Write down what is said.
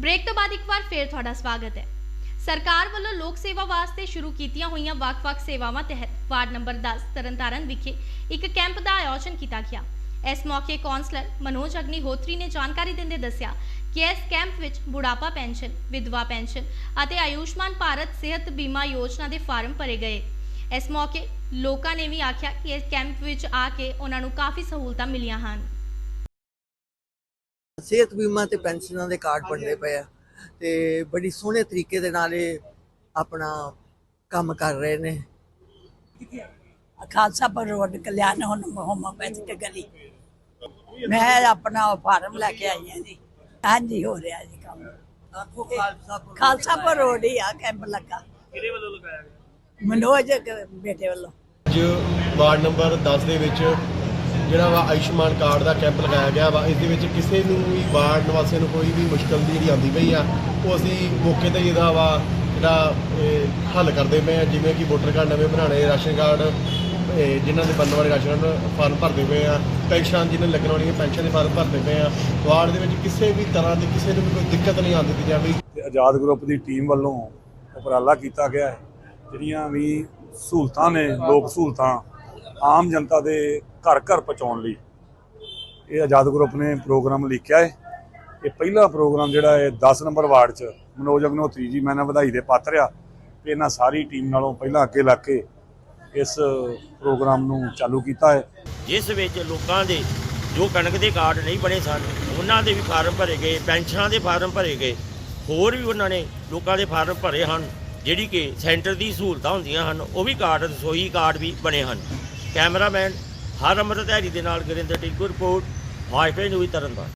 Break ਤੋਂ ਬਾਅਦ ਇੱਕ ਵਾਰ ਫੇਰ ਤੁਹਾਡਾ ਸਵਾਗਤ ਹੈ। ਸਰਕਾਰ ਵੱਲੋਂ ਲੋਕ ਸੇਵਾ ਵਾਸਤੇ ਸ਼ੁਰੂ ਕੀਤੀਆਂ ਹੋਈਆਂ ਵੱਖ-ਵੱਖ ਸੇਵਾਵਾਂ ਤਹਿਤ ਵਾਰਡ ਨੰਬਰ 10 ਤਰਨਤਾਰਨ ਵਿਖੇ ਇੱਕ ਕੈਂਪ ਦਾ ਆਯੋਜਨ ਕੀਤਾ ਗਿਆ। ਇਸ ਮੌਕੇ ਕੌਂਸਲਰ ਮਨੋਜ ਅਗਨੀਹੋਤਰੀ ਨੇ ਜਾਣਕਾਰੀ ਦਿੰਦੇ ਦੱਸਿਆ ਕਿ ਇਸ ਕੈਂਪ ਵਿੱਚ ਬੁਢਾਪਾ ਪੈਨਸ਼ਨ, ਵਿਧਵਾ ਪੈਨਸ਼ਨ ਅਤੇ ਆਯੁਸ਼ਮਾਨ ਭਾਰਤ ਸਿਹਤ ਬੀਮਾ ਯੋਜਨਾ ਦੇ ਫਾਰਮ ਭਰੇ ਗਏ। ਇਸ ਮੌਕੇ ਲੋਕਾਂ ਨੇ ਵੀ ਆਖਿਆ ਕਿ ਇਸ ਕੈਂਪ ਵਿੱਚ ਆ ਕੇ ਉਹਨਾਂ ਨੂੰ ਕਾਫੀ ਸਹੂਲਤਾਂ ਮਿਲੀਆਂ ਹਨ। ਸਿਹਤ ਬੀਮਾ ਤੇ ਪੈਨਸ਼ਨਾਂ ਦੇ ਕਾਰਡ ਬਣਦੇ ਪਏ ਆ। ਤੇ ਬੜੀ ਸੋਹਣੇ ਤਰੀਕੇ ਦੇ ਨਾਲ ਇਹ ਆਪਣਾ ਕੰਮ ਕਰ ਰਹੇ ਨੇ। ਖਾਲਸਾ ਪਰ ਰੋਡ ਕਲਿਆਣ ਹੁਣ ਹੋਮੋਪੈਥਿਕ ਗਲੀ ਮੈਂ ਆਪਣਾ ਫਾਰਮ ਲੈ ਕੇ ਆਈ ਹਾਂ ਜੀ। ਹਾਂਜੀ ਹੋ ਰਿਹਾ ਜੀ ਕੰਮ। ਆਖੋ ਖਾਲਸਾ ਖਾਲਸਾ ਪਰ ਰੋਡ ਹੀ ਆ ਕੈਂਪ ਲੱਗਾ। ਕਿਹਦੇ ਵੱਲੋਂ ਲਗਾਇਆ ਗਿਆ? ਮਨੋਜ ਬੇਟੇ ਵੱਲੋਂ। ਅੱਜ ਵਾਰਡ ਨੰਬਰ 10 ਦੇ ਵਿੱਚ ਜਿਹੜਾ ਵਾ ਆਯੁਸ਼ਮਾਨ ਕਾਰਡ ਦਾ ਕੈਂਪ ਲਗਾਇਆ ਗਿਆ ਵਾ, ਇਸ ਦੇ ਵਿੱਚ ਕਿਸੇ ਨੂੰ ਵੀ ਵਾਰਡ ਨਿਵਾਸੀਆਂ ਨੂੰ ਕੋਈ ਵੀ ਮੁਸ਼ਕਲ ਦੀ ਜਿਹੜੀ ਆਉਂਦੀ ਪਈ ਆ, ਉਹ ਅਸੀਂ ਮੌਕੇ ਤੇ ਇਹਦਾ ਵਾ ਜਿਹੜਾ, ਇਹ, ਹੱਲ ਕਰਦੇ ਪਏ ਆ, ਜਿਵੇਂ ਕਿ ਵੋਟਰ ਕਾਰਡ ਨਵੇਂ ਬਣਾਉਣੇ, ਰਾਸ਼ਨ ਕਾਰਡ, ਇਹ, ਜਿਨ੍ਹਾਂ ਦੇ ਬਣਨ ਵਾਲੇ ਰਾਸ਼ਨ ਫਾਰਮ ਭਰਦੇ ਪਏ ਆ, ਪੈਨਸ਼ਨ ਜਿਹਨਾਂ ਨੂੰ ਲੱਗਣ ਵਾਲੀਆਂ ਪੈਨਸ਼ਨ ਦੇ ਫਾਰਮ ਭਰਦੇ ਪਏ ਆ, ਵਾਰਡ ਦੇ ਵਿੱਚ ਕਿਸੇ ਵੀ ਤਰ੍ਹਾਂ ਦੀ ਕਿਸੇ ਨੂੰ ਵੀ ਕੋਈ ਦਿੱਕਤ ਨਹੀਂ ਆਉਣ ਦਿੱਤੀ ਜਾਵੇ ਆਜ਼ਾਦ ਗਰੁੱਪ ਦੀ ਟੀਮ ਵੱਲੋਂ ਉਪਰਾਲਾ ਕੀਤਾ ਗਿਆ ਹੈ, ਜਿਹੜੀਆਂ ਵੀ ਸਹੂਲਤਾਂ ਨੇ, ਲੋਕ ਸਹੂਲਤਾਂ, ਆਮ ਜਨਤਾ ਦੇ ਘਰ ਘਰ ਪਹੁੰਚਾਉਣ ਲਈ। ਇਹ ਆਜ਼ਾਦ ਗਰੁੱਪ ਨੇ ਪ੍ਰੋਗਰਾਮ ਲਿਖਿਆ ਹੈ। ਇਹ ਪਹਿਲਾ ਪ੍ਰੋਗਰਾਮ ਜਿਹੜਾ ਹੈ 10 ਨੰਬਰ ਵਾਰਡ 'ਚ ਮਨੋਜ ਅਗਨੋਤਰੀ ਜੀ, ਮੈਂ ਨਾ ਵਧਾਈ ਦੇ ਪਾਤਰ ਆ ਕਿ ਇਹਨਾਂ ਸਾਰੀ ਟੀਮ ਨਾਲੋਂ ਪਹਿਲਾਂ ਅੱਗੇ ਲੱਗ ਕੇ ਇਸ ਪ੍ਰੋਗਰਾਮ ਨੂੰ ਚਾਲੂ ਕੀਤਾ ਹੈ। ਜਿਸ ਵਿੱਚ ਲੋਕਾਂ ਦੇ ਜੋ ਕਣਕ ਦੇ ਕਾਰਡ ਨਹੀਂ ਬਣੇ ਸਨ, ਉਹਨਾਂ ਦੇ ਵੀ ਫਾਰਮ ਭਰੇ ਗਏ, ਪੈਨਸ਼ਨਾਂ ਦੇ ਫਾਰਮ ਭਰੇ ਗਏ, ਹੋਰ ਵੀ ਉਹਨਾਂ ਨੇ ਲੋਕਾਂ ਦੇ ਫਾਰਮ ਭਰੇ ਹਨ, ਜਿਹੜੀ ਕਿ ਸੈਂਟਰ ਦੀ ਸਹੂਲਤਾਂ ਹੁੰਦੀਆਂ ਹਨ, ਉਹ ਵੀ ਕਾਰਡ, ਰਸੋਈ ਕਾਰਡ ਵੀ ਬਣੇ ਹਨ। ਕੈਮਰਾਮੈਨ ਹਰ ਅਮਰਤ ਦੇ ਨਾਲ ਗੁਰਿੰਦਰ ਟਿੰਕੂ ਰਿਪੋਰਟ ਹਾਈਫੇ ਨਿਊਜ਼ ਤਰਨਤਾਰਨ।